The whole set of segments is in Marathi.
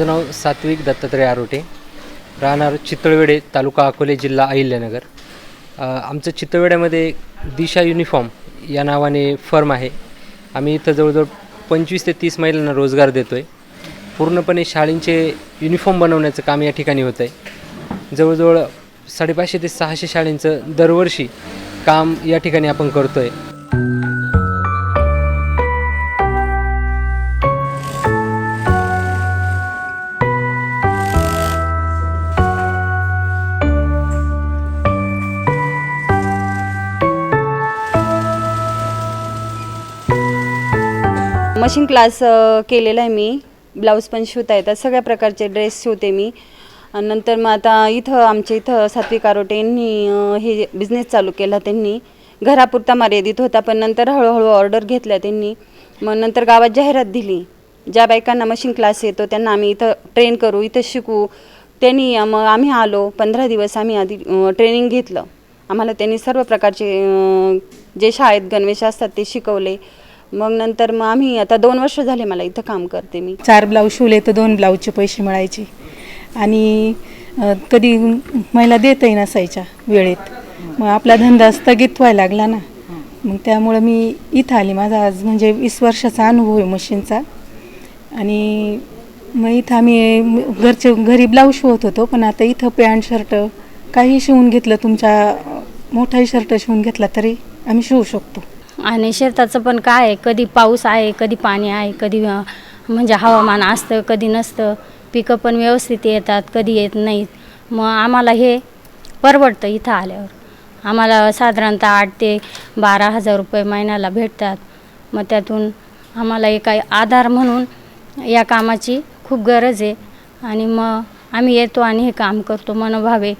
माझं नाव सात्विक दत्तात्रय आरोटे. राहणार चितळवेडे तालुका अकोले जिल्हा अहिल्यानगर. आमचं चितळवेड्यामध्ये दिशा युनिफॉर्म या नावाने फर्म आहे. आम्ही इथं जवळजवळ पंचवीस ते तीस महिलांना रोजगार देतो आहे पूर्णपणे शाळेंचे युनिफॉर्म बनवण्याचं काम या ठिकाणी होतं आहे जवळजवळ साडेपाचशे ते सहाशे शाळेंचं दरवर्षी काम या ठिकाणी आपण करतो आहे मशीन क्लास केलेला आहे मी. ब्लाऊज पण शिवता येतात. सगळ्या प्रकारचे ड्रेस शिवते मी. नंतर मग आता इथं आमच्या इथं सात्विक आरोटे यांनी हे बिझनेस चालू केला त्यांनी. घरापुरता मर्यादित होता पण नंतर हळूहळू ऑर्डर घेतल्या त्यांनी. मग नंतर गावात जाहिरात दिली. ज्या बायकांना मशीन क्लास येतो त्यांना आम्ही इथं ट्रेन करू इथं शिकू. त्यांनी मग आम्ही आलो. पंधरा दिवस आम्ही आधी ट्रेनिंग घेतलं. आम्हाला त्यांनी सर्व प्रकारचे जे शाळेत गणवेश असतात ते शिकवले. मग नंतर मग आम्ही आता दोन वर्ष झाले मला इथं काम करते मी. चार ब्लाऊज शिवले तर दोन ब्लाऊजचे पैसे मिळायचे. आणि अ, कधी महिला देतही नसायच्या वेळेत. मग आपला धंदा स्थगित व्हायला लागला ना. मग त्यामुळं मी इथं आली. माझा आज म्हणजे वीस वर्षाचा अनुभव आहे मशीनचा. आणि मग इथं आम्ही म- घरचे घरी ब्लाऊज शिवत होतो. पण आता इथं पॅन्ट शर्ट काही शिवून घेतलं. तुमच्या अ, मोठाही शर्ट शिवून घेतला तरी आम्ही शिवू शकतो. आणि शेताचं पण काय आहे? कधी पाऊस आहे कधी पाणी आहे कधी म्हणजे हवामान असतं कधी नसतं. पिकं पण व्यवस्थित येतात कधी येत नाहीत. मग आम्हाला हे परवडतं इथं आल्यावर. आम्हाला साधारणतः आठ ते बारा हजार रुपये महिन्याला भेटतात. मग त्यातून आम्हाला एका काही आधार म्हणून या कामाची खूप गरज आहे. आणि मग आम्ही येतो आणि हे काम करतो. मनोभावे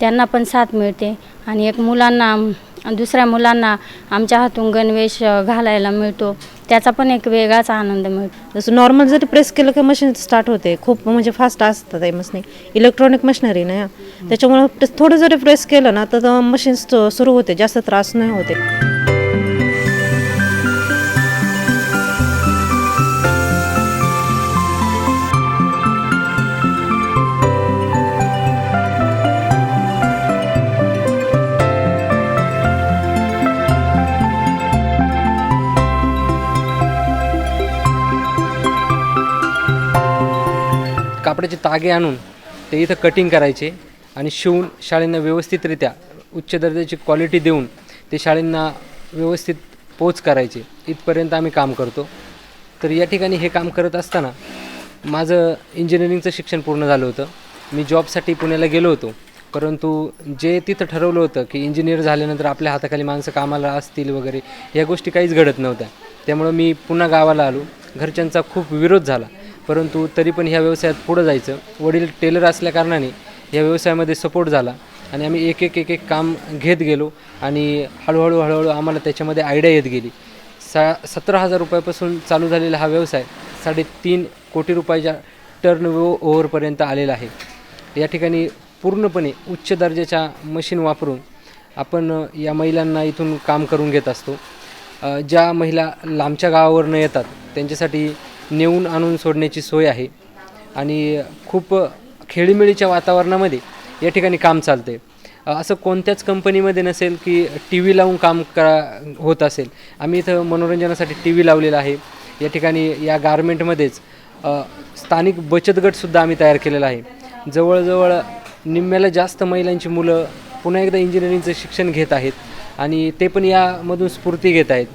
त्यांना पण साथ मिळते. आणि एक मुलांना दुसऱ्या मुलांना आमच्या हातून गणवेश घालायला मिळतो. त्याचा पण एक वेगळाच आनंद मिळतो. जसं नॉर्मल जरी प्रेस केलं की मशीन स्टार्ट होते. खूप म्हणजे फास्ट असतात ते मशीन इलेक्ट्रॉनिक मशिनरी ना त्याच्यामुळं थोडं जरी प्रेस केलं ना तर मशीन सुरू होते. जास्त त्रास नाही होते. कपड्याचे तागे आणून ते इथं कटिंग करायचे आणि शिवून शाळेंना व्यवस्थितरित्या उच्च दर्जाची क्वालिटी देऊन ते शाळेंना व्यवस्थित पोच करायचे. इथपर्यंत आम्ही काम करतो. तर या ठिकाणी हे काम करत असताना माझं इंजिनिअरिंगचं शिक्षण पूर्ण झालं होतं. मी जॉबसाठी पुण्याला गेलो होतो. परंतु जे तिथं ठरवलं होतं की इंजिनियर झाल्यानंतर आपल्या हाताखाली माणसं कामाला असतील वगैरे या गोष्टी काहीच घडत नव्हत्या. त्यामुळं मी पुन्हा गावाला आलो. घरच्यांचा खूप विरोध झाला. परंतु तरी पण ह्या व्यवसायात पुढं जायचं. वडील टेलर असल्याकारणाने या व्यवसायामध्ये सपोर्ट झाला आणि आम्ही एक एक एक एक काम घेत गेलो आणि हळूहळू हळूहळू आम्हाला त्याच्यामध्ये आयडिया येत गेली. सा सतरा हजार रुपयापासून चालू झालेला हा व्यवसाय साडेतीन कोटी रुपयाच्या टर्न ओव्हरपर्यंत आलेला आहे. या ठिकाणी पूर्णपणे उच्च दर्जाच्या मशीन वापरून आपण या महिलांना इथून काम करून घेत असतो. ज्या महिला लांबच्या गावावरनं येतात त्यांच्यासाठी नेऊन आणून सोडण्याची सोय आहे. आणि खूप खेळीमेळीच्या वातावरणामध्ये या ठिकाणी काम चालते असं कोणत्याच कंपनीमध्ये नसेल की टी व्ही लावून काम करा होत असेल. आम्ही इथं मनोरंजनासाठी टी व्ही लावलेला आहे. या ठिकाणी या गारमेंटमध्येच स्थानिक बचत गटसुद्धा आम्ही तयार केलेला आहे. जवळजवळ निम्म्याला जास्त महिलांची मुलं पुन्हा एकदा इंजिनिअरिंगचं शिक्षण घेत आहेत. आणि ते पण यामधून स्फूर्ती घेत आहेत.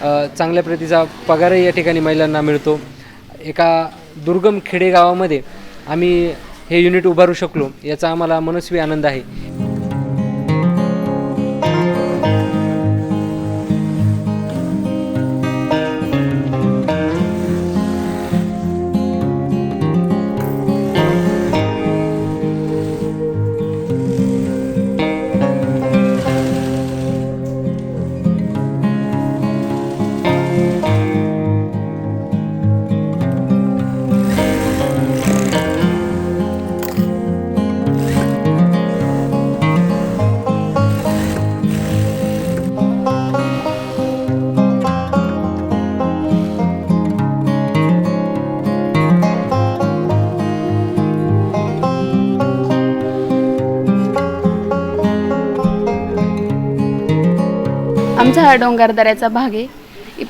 चांगल्या प्रतीचा पगारही या ठिकाणी महिलांना मिळतो. एका दुर्गम खेडेगावामध्ये आम्ही हे युनिट उभारू शकलो याचा आम्हाला मनस्वी आनंद आहे. आमचा हा डोंगरदऱ्याचा भाग आहे.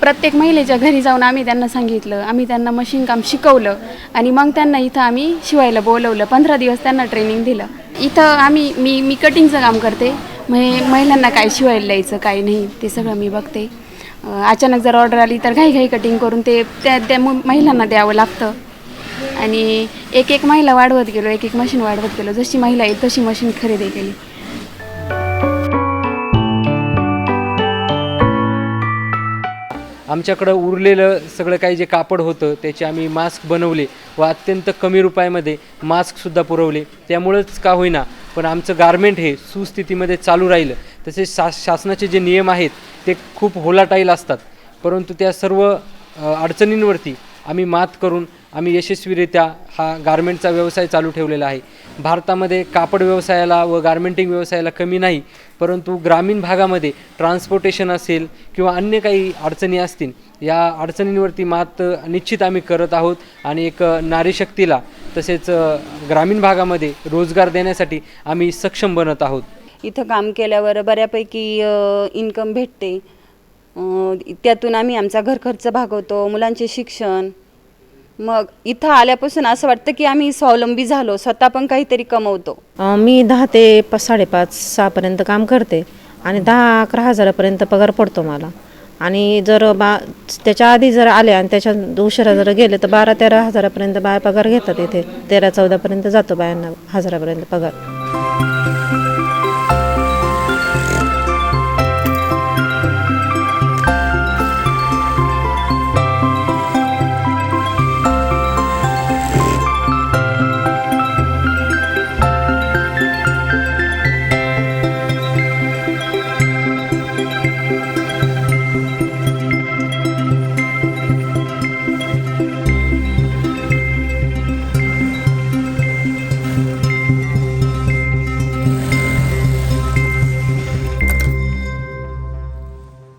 प्रत्येक महिलेच्या घरी जाऊन आम्ही त्यांना सांगितलं आम्ही त्यांना मशीन काम शिकवलं आणि मग त्यांना इथं आम्ही शिवायला बोलवलं. पंधरा दिवस त्यांना ट्रेनिंग दिलं. इथं आम्ही मी मी कटिंगचं काम करते. म्हणजे महिलांना काय शिवायला द्यायचं काय नाही ते सगळं मी बघते. अचानक जर ऑर्डर आली तर घाई घाई कटिंग करून ते त्या त्या मु- महिलांना द्यावं लागतं. आणि एक एक महिला वाढवत गेलो एक एक मशीन वाढवत गेलो. जशी महिला येईल तशी मशीन खरेदी केली. आमच्याकडं उरलेलं सगळं काही जे कापड होतं त्याचे आम्ही मास्क बनवले व अत्यंत कमी रुपयामध्ये मास्कसुद्धा पुरवले. त्यामुळंच का होईना पण आमचं गारमेंट हे सुस्थितीमध्ये चालू राहिलं. तसेच शा शासनाचे जे नियम आहेत ते खूप होलाटाईल असतात. परंतु त्या सर्व अडचणींवरती आम्ही मात करून आम्ही यशस्वीरित्या हा गारमेंटचा व्यवसाय चालू ठेवलेला आहे. भारतामध्ये कापड व्यवसायाला व गारमेंटिंग व्यवसायाला कमी नाही परंतु ग्रामीण भागामध्ये ट्रान्सपोर्टेशन असेल किंवा अन्य काही अडचणी असतील या अडचणींवरती मात निश्चित आम्ही करत आहोत आणि एक नारीशक्तीला तसेच ग्रामीण भागामध्ये रोजगार देण्यासाठी आम्ही सक्षम बनत आहोत. इथं काम केल्यावर बऱ्यापैकी इन्कम भेटते. त्यातून आम्ही आमचा घर खर्च भागवतो मुलांचे शिक्षण मग इथं आल्यापासून असं वाटतं की आम्ही स्वावलंबी झालो स्वतः पण काहीतरी कमवतो. मी दहा ते पाच साडेपाच सहापर्यंत काम करते आणि दहा अकरा हजारापर्यंत पगार पडतो मला. आणि जर बा त्याच्या आधी जर आले आणि त्याच्या उशिरा जर गेले तर बारा तेरा हजारापर्यंत बाया पगार घेतात इथे. तेरा चौदापर्यंत जातो बायांना हजारापर्यंत पगार.